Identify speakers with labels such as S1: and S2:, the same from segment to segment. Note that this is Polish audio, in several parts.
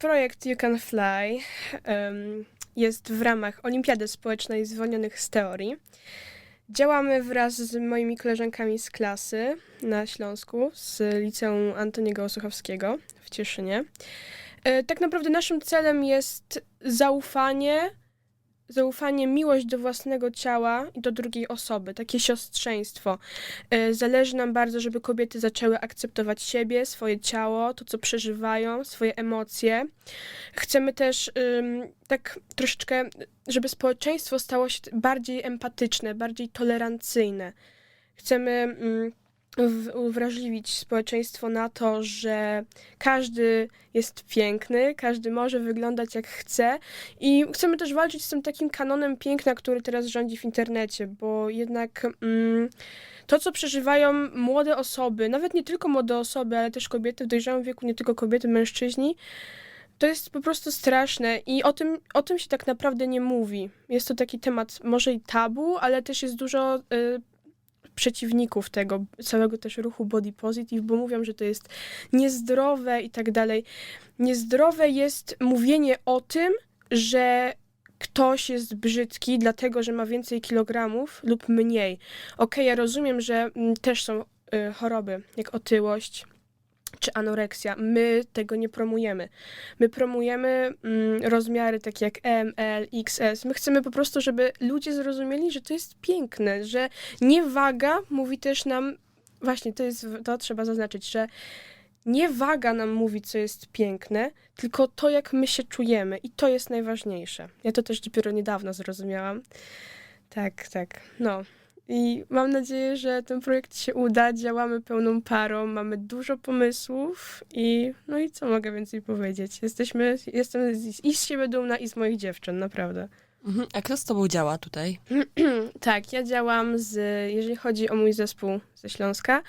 S1: projekt You Can Fly em, jest w ramach Olimpiady Społecznej Zwolnionych z Teorii. Działamy wraz z moimi koleżankami z klasy na Śląsku, z Liceum Antoniego Osuchowskiego w Cieszynie. E, Tak naprawdę naszym celem jest zaufanie, zaufanie, miłość do własnego ciała i do drugiej osoby, takie siostrzeństwo. E, Zależy nam bardzo, żeby kobiety zaczęły akceptować siebie, swoje ciało, to co przeżywają, swoje emocje. Chcemy też tak troszeczkę, żeby społeczeństwo stało się bardziej empatyczne, bardziej tolerancyjne. Chcemy uwrażliwić społeczeństwo na to, że każdy jest piękny, każdy może wyglądać jak chce i chcemy też walczyć z tym takim kanonem piękna, który teraz rządzi w internecie, bo jednak mm, to, co przeżywają młode osoby, nawet nie tylko młode osoby, ale też kobiety w dojrzałym wieku, nie tylko kobiety, mężczyźni, to jest po prostu straszne i o tym, o tym się tak naprawdę nie mówi. Jest to taki temat może i tabu, ale też jest dużo y, przeciwników tego całego też ruchu body positive, bo mówią, że to jest niezdrowe i tak dalej. Niezdrowe jest mówienie o tym, że ktoś jest brzydki, dlatego że ma więcej kilogramów lub mniej. Okej, ja rozumiem, że mm, też są y, choroby, jak otyłość czy anoreksja. My tego nie promujemy. My promujemy mm, rozmiary takie jak M, L, XS. My chcemy po prostu, żeby ludzie zrozumieli, że to jest piękne, że nie waga mówi też nam, właśnie to jest, to trzeba zaznaczyć, że nie waga nam mówi, co jest piękne, tylko to, jak my się czujemy. I to jest najważniejsze. Ja to też dopiero niedawno zrozumiałam. Tak, tak. No. I mam nadzieję, że ten projekt się uda. Działamy pełną parą, mamy dużo pomysłów i no i co mogę więcej powiedzieć? Jesteśmy, jestem z, i z siebie dumna, i z moich dziewczyn, naprawdę.
S2: Mhm. A kto z tobą działa tutaj?
S1: tak, ja działam z, jeżeli chodzi o mój zespół ze Śląska,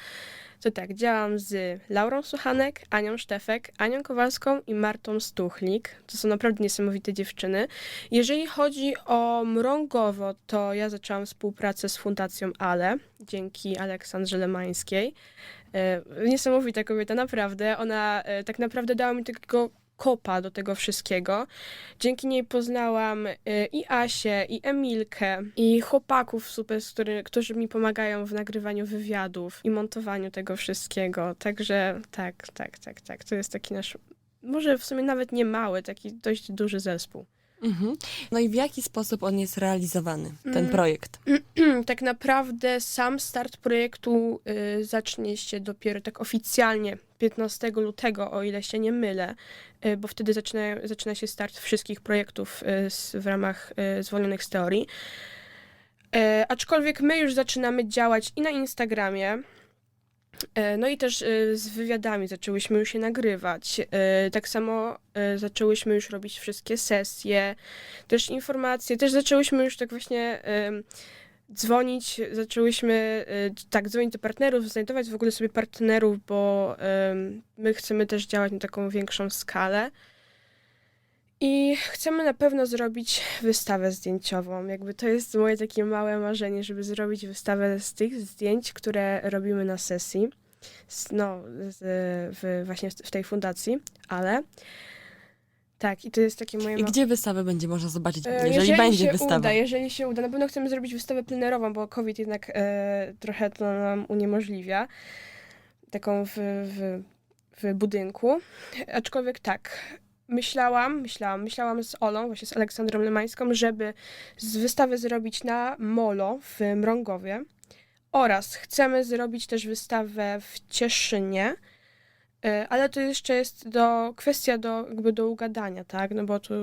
S1: to tak, działam z Laurą Suchanek, Anią Sztefek, Anią Kowalską i Martą Stuchlik. To są naprawdę niesamowite dziewczyny. Jeżeli chodzi o Mrągowo, to ja zaczęłam współpracę z Fundacją Ale, dzięki Aleksandrze Lemańskiej. E, Niesamowita kobieta, naprawdę. Ona e, tak naprawdę dała mi takiego kopa do tego wszystkiego. Dzięki niej poznałam y, i Asię, i Emilkę, i chłopaków super, który, którzy mi pomagają w nagrywaniu wywiadów i montowaniu tego wszystkiego. Także tak, tak, tak, tak. To jest taki nasz, może w sumie nawet nie mały, taki dość duży zespół.
S2: Mhm. No i w jaki sposób on jest realizowany, ten
S1: Mm.
S2: projekt?
S1: tak naprawdę sam start projektu y, zacznie się dopiero tak oficjalnie 15 lutego, o ile się nie mylę, y, bo wtedy zaczyna, zaczyna się start wszystkich projektów y, s- w ramach y, zwolnionych z teorii. E, aczkolwiek my już zaczynamy działać i na Instagramie. E, No i też y, z wywiadami zaczęłyśmy już się nagrywać. E, Tak samo e, zaczęłyśmy już robić wszystkie sesje, też informacje, też zaczęłyśmy już tak właśnie dzwonić, zaczęłyśmy tak dzwonić do partnerów, znajdować w ogóle sobie partnerów, bo my chcemy też działać na taką większą skalę. I chcemy na pewno zrobić wystawę zdjęciową. Jakby to jest moje takie małe marzenie, żeby zrobić wystawę z tych zdjęć, które robimy na sesji. No, z, w, właśnie w tej fundacji, ale tak, i to jest takie moje
S2: I
S1: ma-
S2: gdzie wystawę będzie można zobaczyć,
S1: E,
S2: jeżeli, będzie
S1: się
S2: wystawa?
S1: Uda, jeżeli się uda, na pewno chcemy zrobić wystawę plenerową, bo COVID jednak e, trochę to nam uniemożliwia. Taką w, w, w budynku. Aczkolwiek tak, myślałam, myślałam, myślałam z Olą, właśnie z Aleksandrą Lemańską, żeby z wystawy zrobić na Molo w Mrągowie. Oraz chcemy zrobić też wystawę w Cieszynie, e, ale to jeszcze jest do, kwestia do, jakby do ugadania, tak? No bo tu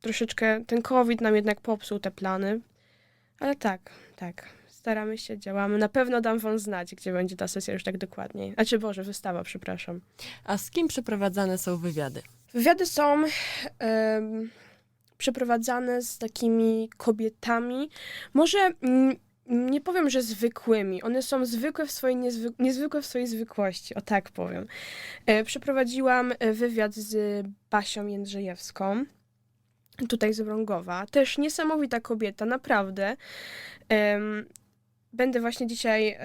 S1: troszeczkę ten COVID nam jednak popsuł te plany. Ale tak, tak. Staramy się, działamy. Na pewno dam wam znać, gdzie będzie ta sesja już tak dokładniej. Znaczy, Boże, wystawa, przepraszam.
S2: A z kim przeprowadzane są wywiady?
S1: Wywiady są em, przeprowadzane z takimi kobietami. Może nie powiem, że zwykłymi. One są zwykłe w swojej niezwy- niezwykłe w swojej zwykłości, o tak powiem. E, przeprowadziłam e, wywiad z Basią Jędrzejewską. Tutaj z Wrągowa. Też niesamowita kobieta, naprawdę. Em, Będę właśnie dzisiaj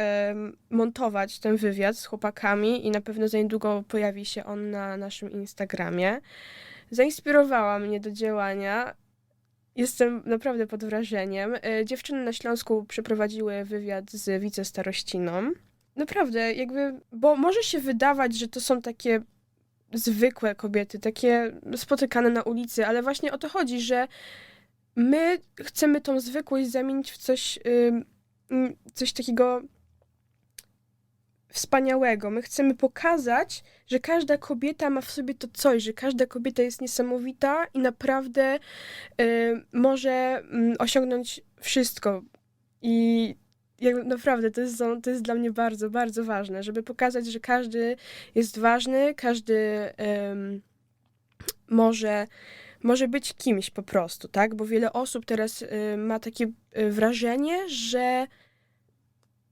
S1: montować ten wywiad z chłopakami i na pewno za niedługo pojawi się on na naszym Instagramie. zainspirowała mnie do działania. Jestem naprawdę pod wrażeniem. E, Dziewczyny na Śląsku przeprowadziły wywiad z wicestarościną. Naprawdę, jakby, bo może się wydawać, że to są takie zwykłe kobiety, takie spotykane na ulicy, ale właśnie o to chodzi, że my chcemy tą zwykłość zamienić w coś, coś takiego wspaniałego. My chcemy pokazać, że każda kobieta ma w sobie to coś, że każda kobieta jest niesamowita i naprawdę y, może mm, osiągnąć wszystko. I jak, naprawdę to jest, to jest dla mnie bardzo, bardzo ważne, żeby pokazać, że każdy jest ważny, każdy ym, może, może być kimś po prostu, tak? Bo wiele osób teraz y, ma takie y, wrażenie, że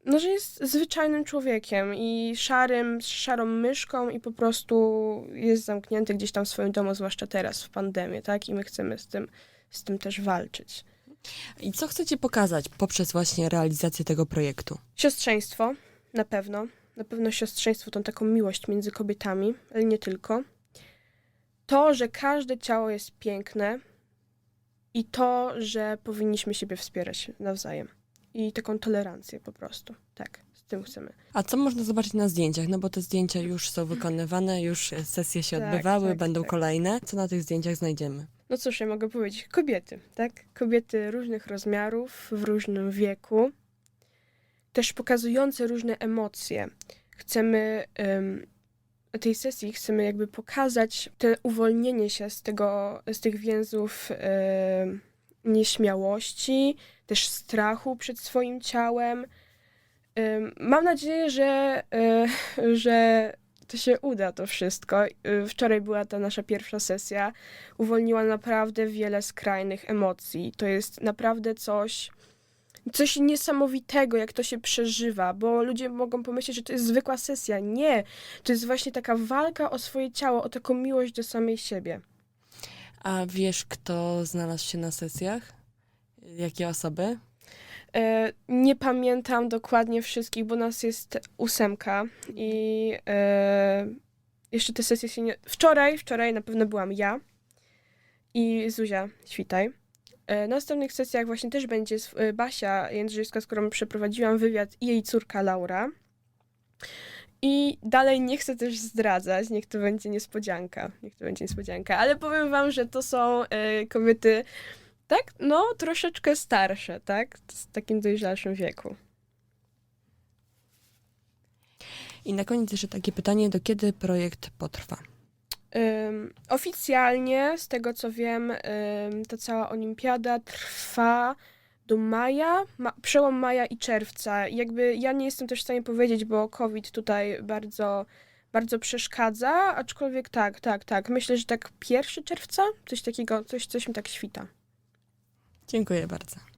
S1: no, że jest zwyczajnym człowiekiem i szarym, szarą myszką i po prostu jest zamknięty gdzieś tam w swoim domu, zwłaszcza teraz w pandemii, tak? I my chcemy z tym, z tym też walczyć.
S2: I co chcecie pokazać poprzez właśnie realizację tego projektu?
S1: Siostrzeństwo, na pewno. Na pewno siostrzeństwo, tą taką miłość między kobietami, ale nie tylko. To, że każde ciało jest piękne i to, że powinniśmy siebie wspierać nawzajem. I taką tolerancję po prostu. Tak, z tym chcemy.
S2: A co można zobaczyć na zdjęciach? No bo te zdjęcia już są wykonywane, już sesje się
S1: Tak,
S2: odbywały,
S1: tak,
S2: będą
S1: tak.
S2: kolejne. Co na tych zdjęciach znajdziemy?
S1: No cóż, ja mogę powiedzieć, kobiety, tak? Kobiety różnych rozmiarów, w różnym wieku, też pokazujące różne emocje. Chcemy em, na tej sesji chcemy jakby pokazać te uwolnienie się z tego, z tych więzów nieśmiałości, też strachu przed swoim ciałem. Em, Mam nadzieję, że, e, że to się uda, to wszystko. E, Wczoraj była ta nasza pierwsza sesja uwolniła naprawdę wiele skrajnych emocji. To jest naprawdę coś, coś niesamowitego, jak to się przeżywa, bo ludzie mogą pomyśleć, że to jest zwykła sesja. Nie, to jest właśnie taka walka o swoje ciało, o taką miłość do samej siebie.
S2: A wiesz, kto znalazł się na sesjach? Jakie osoby?
S1: E, nie pamiętam dokładnie wszystkich, bo nas jest ósemka i e, jeszcze te sesje się nie... Wczoraj, wczoraj na pewno byłam ja i Zuzia Świtaj. E, Na następnych sesjach właśnie też będzie e, Basia Jędrzejewska, z którą przeprowadziłam wywiad i jej córka Laura. I dalej nie chcę też zdradzać, niech to będzie niespodzianka, niech to będzie niespodzianka, ale powiem wam, że to są e, kobiety, tak, no troszeczkę starsze, tak, w takim dojrzalszym wieku.
S2: I na koniec jeszcze takie pytanie, do kiedy projekt potrwa?
S1: Ym, oficjalnie, z tego co wiem, ym, ta cała olimpiada trwa do maja, ma, przełom maja i czerwca. Jakby ja nie jestem też w stanie powiedzieć, bo COVID tutaj bardzo, bardzo przeszkadza, aczkolwiek tak, tak, tak. Myślę, że tak 1 czerwca, coś takiego, coś, coś mi tak świta.
S2: Dziękuję bardzo.